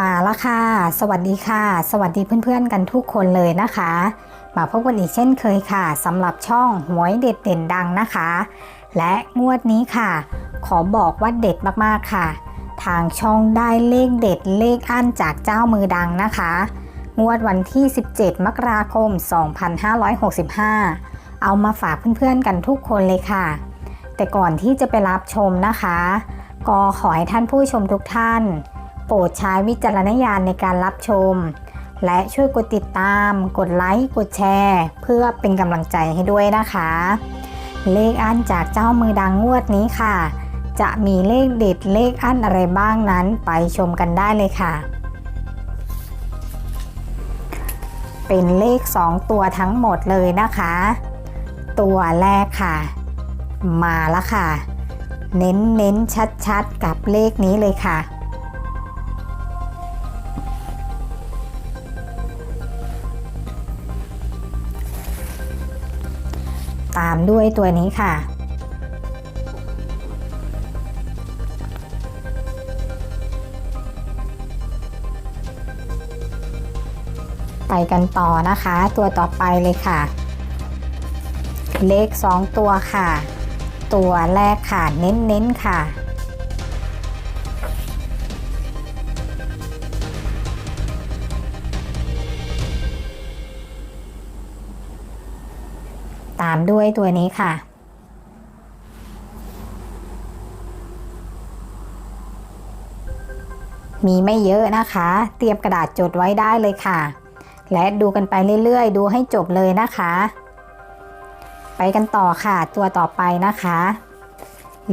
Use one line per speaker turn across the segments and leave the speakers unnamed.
มาแล้วค่ะ สวัสดีค่ะ สวัสดีเพื่อนๆกันทุกคนเลยนะคะ มาพบกันอีกเช่นเคยค่ะสำหรับช่องหวยเด็ดเด่นดังนะคะ และงวดนี้ค่ะ ขอบอกว่าเด็ดมากๆค่ะ ทางช่องได้เลขเด็ดเลขอั้นจากเจ้ามือดังนะคะ งวดวันที่ 17 มกราคม 2565 เอามาฝากเพื่อนๆกันทุกคนเลยค่ะ แต่ก่อนที่จะไปรับชมนะคะ ก็ขอให้ท่านผู้ชมทุกท่าน โปรดใช้วิจารณญาณในการรับชม และช่วยกดติดตาม กดไลค์ กดแชร์ เพื่อเป็นกำลังใจให้ด้วยนะคะ เลขอันจากเจ้ามือดังงวดนี้ค่ะ จะมีเลขเด็ดเลขอันอะไรบ้างนั้นไปชมกันได้เลยค่ะ เป็นเลข 2 ตัวทั้งหมดเลยนะคะ ตัวแรกค่ะ มาแล้วค่ะ เน้นเน้นชัดชัดๆกับเลขนี้เลยค่ะ ตามด้วยตัวนี้ค่ะ ไปกันต่อนะคะ ตัวต่อไปเลยค่ะ เลข 2 ตัวค่ะ ตัวแรกค่ะเน้นๆค่ะ ตามด้วยตัวนี้ค่ะ มีไม่เยอะนะคะ เตรียมกระดาษจดไว้ได้เลยค่ะ และดูกันไปเรื่อยๆ ดูให้จบเลยนะคะ ไปกันต่อค่ะ ตัวต่อไปนะคะ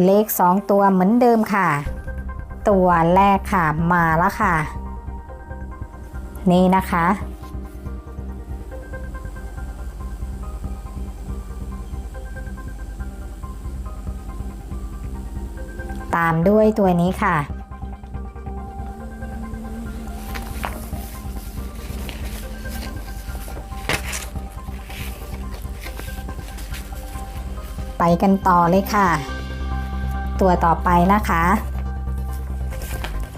เลข 2 ตัวเหมือนเดิมค่ะ ตัวแรกค่ะมาแล้วค่ะ นี่นะคะ ตามด้วยตัวนี้ค่ะ ไปกันต่อเลยค่ะ ตัวต่อไปนะคะ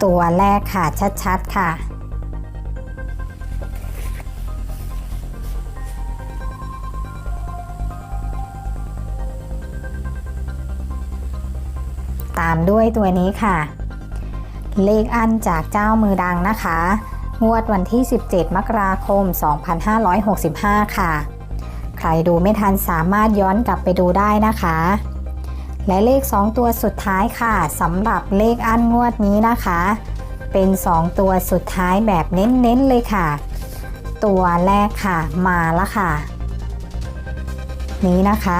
ตัวแรกค่ะชัดๆค่ะ ตามด้วยตัวนี้ค่ะ เลขอันจากเจ้ามือดังนะคะ งวดวันที่ 17 มกราคม 2565 ค่ะ ใครดูไม่ทันสามารถย้อนกลับไปดูได้นะคะ และเลข 2 ตัวสุดท้ายค่ะสำหรับเลขอันงวดนี้นะคะ เป็น 2 ตัวสุดท้ายแบบเน้นๆเลยค่ะ ตัวแรกค่ะมาล้วค่ะ นี้นะคะ